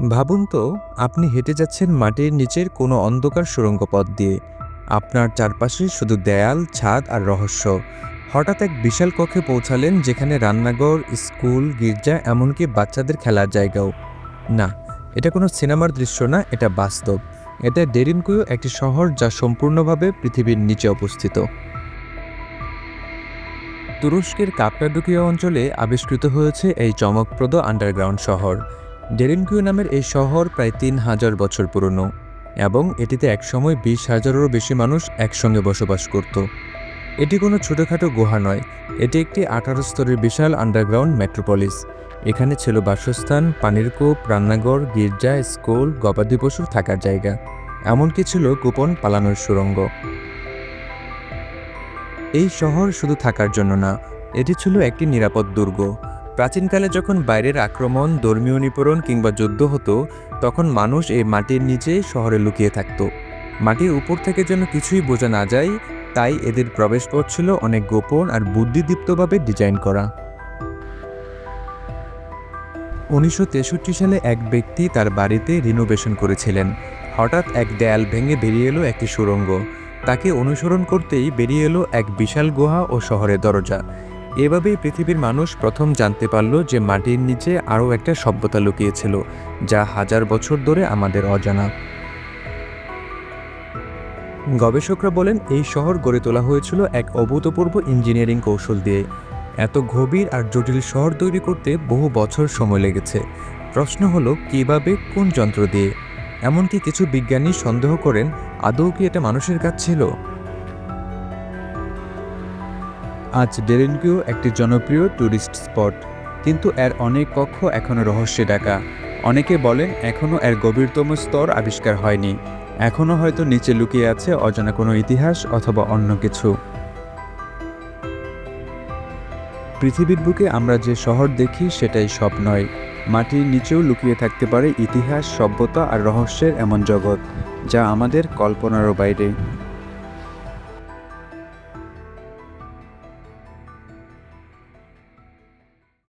ভাবুন তো, আপনি হেঁটে যাচ্ছেন মাটির নিচের কোনো অন্ধকার সুড়ঙ্গ পথ দিয়ে। আপনার চারপাশে শুধু দেয়াল, ছাদ আর রহস্য। হঠাৎ এক বিশাল কক্ষে পৌঁছালেন যেখানে রান্নাঘর, স্কুল, গির্জা এমনকি বাচ্চাদের খেলার জায়গাও। না, এটা কোনো সিনেমার দৃশ্য না, এটা বাস্তব। এটা ডেরিনকুয়ো একটি শহর যা সম্পূর্ণভাবে পৃথিবীর নিচে অবস্থিত। তুরস্কের কাপটাডুকিয়া অঞ্চলে আবিষ্কৃত হয়েছে এই চমকপ্রদ আন্ডারগ্রাউন্ড শহর। ডেরিনকিউ নামের এই শহর প্রায় তিন হাজার বছর পুরনো, এবং এটিতে একসময় বিশ হাজারেরও বেশি মানুষ একসঙ্গে বসবাস করত। এটি কোনো ছোটোখাটো গুহা নয়, এটি একটি আঠারো স্তরের বিশাল আন্ডারগ্রাউন্ড মেট্রোপলিস এখানে ছিল বাসস্থান, পানির কূপ, রান্নাঘর, গির্জা, স্কুল, গবাদি পশুর থাকার জায়গা, এমনকি ছিল গোপন পালানোর সুড়ঙ্গ এই শহর শুধু থাকার জন্য না, এটি ছিল একটি নিরাপদ দুর্গ। প্রাচীনকালে যখন বাইরের আক্রমণ, ধর্মীয় নিপরণ কিংবা যুদ্ধ হতো, তখন মানুষ এই মাটির নিচে শহরে লুকিয়ে থাকত। মাটির উপর থেকে যেন কিছুই বোঝা না যায়, তাই এদের প্রবেশপথ ছিল অনেক গোপন আর বুদ্ধিদীপ্তভাবে ডিজাইন করা। উনিশশো তেষট্টি সালে এক ব্যক্তি তার বাড়িতে রিনোভেশন করেছিলেন। হঠাৎ এক দেয়াল ভেঙে বেরিয়ে এলো একটি সুড়ঙ্গ তাকে অনুসরণ করতেই বেরিয়ে এলো এক বিশাল গুহা ও শহরের দরজা। এভাবেই পৃথিবীর মানুষ প্রথম জানতে পারল যে মাটির নিচে আরও একটা সভ্যতা লুকিয়েছিল, যা হাজার বছর ধরে আমাদের অজানা। গবেষকরা বলেন, এই শহর গড়ে তোলা হয়েছিল এক অভূতপূর্ব ইঞ্জিনিয়ারিং কৌশল দিয়ে। এত গভীর আর জটিল শহর তৈরি করতে বহু বছর সময় লেগেছে। প্রশ্ন হলো, কীভাবে, কোন যন্ত্র দিয়ে? এমনকি কিছু বিজ্ঞানী সন্দেহ করেন, আদৌ কি এটা মানুষের কাজ ছিল? আজ ডেরেনকিউ একটি জনপ্রিয় ট্যুরিস্ট স্পট। কিন্তু এর অনেক কক্ষ এখনও রহস্যে ডাকা অনেকে বলেন এখনও এর গভীরতম স্তর আবিষ্কার হয়নি। এখনও হয়তো নিচে লুকিয়ে আছে অজানা কোনো ইতিহাস অথবা অন্য কিছু। পৃথিবীর বুকে আমরা যে শহর দেখি সেটাই সব নয়। মাটির নিচেও লুকিয়ে থাকতে পারে ইতিহাস, সভ্যতা আর রহস্যের এমন জগৎ, যা আমাদের কল্পনারও বাইরে।